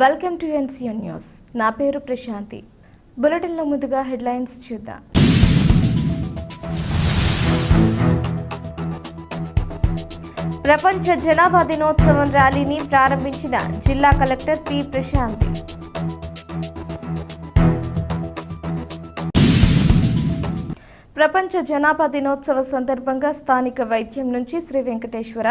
Welcome to NCN news. నా పేరు ప్రశాంతి. బులెటిన్లో ముందుగా హెడ్లైన్స్ చూద్దాం. ప్రపంచ జనాభా దినోత్సవం ర్యాలీని ప్రారంభించిన జిల్లా కలెక్టర్ పి ప్రశాంతి. ప్రపంచ జనాభా దినోత్సవ సందర్భంగా స్థానిక వైద్యం నుంచి శ్రీ వెంకటేశ్వర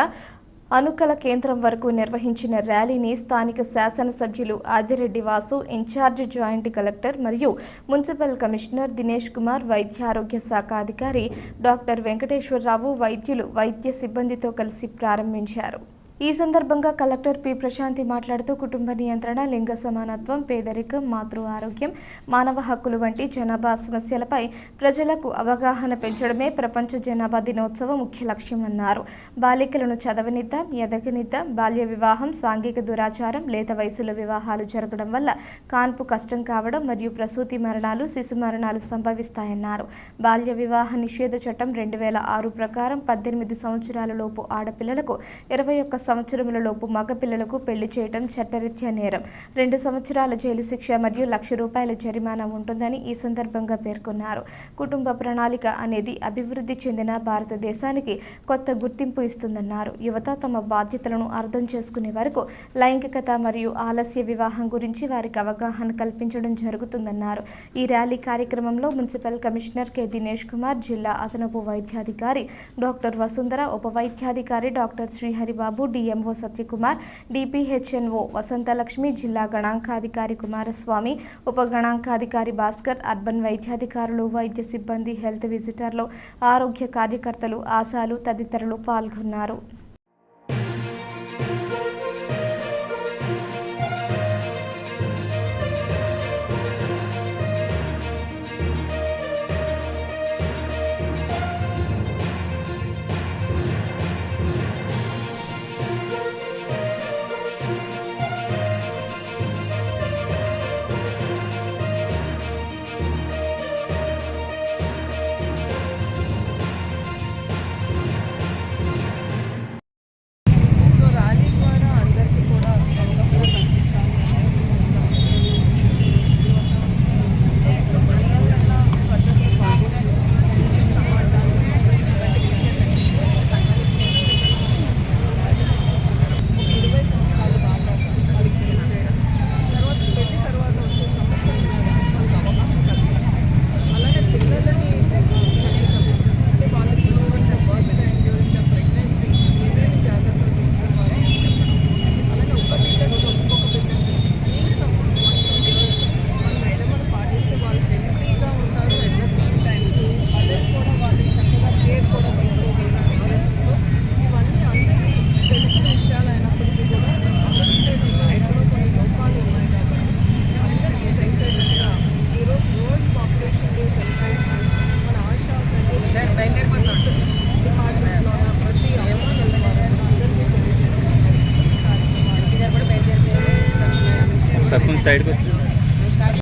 అనుకల కేంద్రం వరకు నిర్వహించిన ర్యాలీని స్థానిక శాసనసభ్యులు Adireddy Vasu in-charge joint collector మరియు మున్సిపల్ కమిషనర్ దినేష్ కుమార్ వైద్యారోగ్య శాఖ అధికారి డాక్టర్ వెంకటేశ్వరరావు వైద్యులు వైద్య సిబ్బందితో కలిసి ప్రారంభించారు. ఈ సందర్భంగా కలెక్టర్ పి. ప్రశాంతి మాట్లాడుతూ కుటుంబ నియంత్రణ లింగ సమానత్వం పేదరికం మాతృ ఆరోగ్యం మానవ హక్కులు వంటి జనాభా సమస్యలపై ప్రజలకు అవగాహన పెంచడమే ప్రపంచ జనాభా దినోత్సవం ముఖ్య లక్ష్యమన్నారు బాలికలను చదవనిద్దాం ఎదగనిద్దాం బాల్య వివాహం సాంఘిక దురాచారం లేత వయసులో వివాహాలు జరగడం వల్ల కాన్పు కష్టం కావడం మరియు ప్రసూతి మరణాలు శిశు మరణాలు సంభవిస్తాయన్నారు. బాల్య వివాహ నిషేధ చట్టం రెండు వేల ఆరు ప్రకారం పద్దెనిమిది సంవత్సరాల లోపు ఆడపిల్లలకు ఇరవై ఒక్క సంవత్సరముల లోపు మగపిల్లలకు పెళ్ళి చేయడం చట్టరీత్యా నేరం. రెండు సంవత్సరాల జైలు శిక్ష మరియు లక్ష రూపాయల జరిమానా ఉంటుందని ఈ సందర్భంగా పేర్కొన్నారు. కుటుంబ ప్రణాళిక అనేది అభివృద్ధి చెందిన భారతదేశానికి కొత్త గుర్తింపు ఇస్తుందన్నారు. యువత తమ బాధ్యతలను అర్థం చేసుకునే వరకు లైంగికత మరియు ఆలస్య వివాహం గురించి వారికి అవగాహన కల్పించడం జరుగుతుందన్నారు. ఈ ర్యాలీ కార్యక్రమంలో municipal commissioner K. Dinesh Kumar జిల్లా అదనపు వైద్యాధికారి డాక్టర్ వసుంధర ఉప వైద్యాధికారి doctor Sriharibabu DMO Satyakumar DPHNO Vasanthalakshmi జిల్లా గణాంకాధికారి కుమారస్వామి ఉప గణాంకాధికారి భాస్కర్ అర్బన్ వైద్యాధికారులు వైద్య సిబ్బంది హెల్త్ విజిటర్లు ఆరోగ్య కార్యకర్తలు ఆశాలు తదితరులు పాల్గొన్నారు. सबको साइड को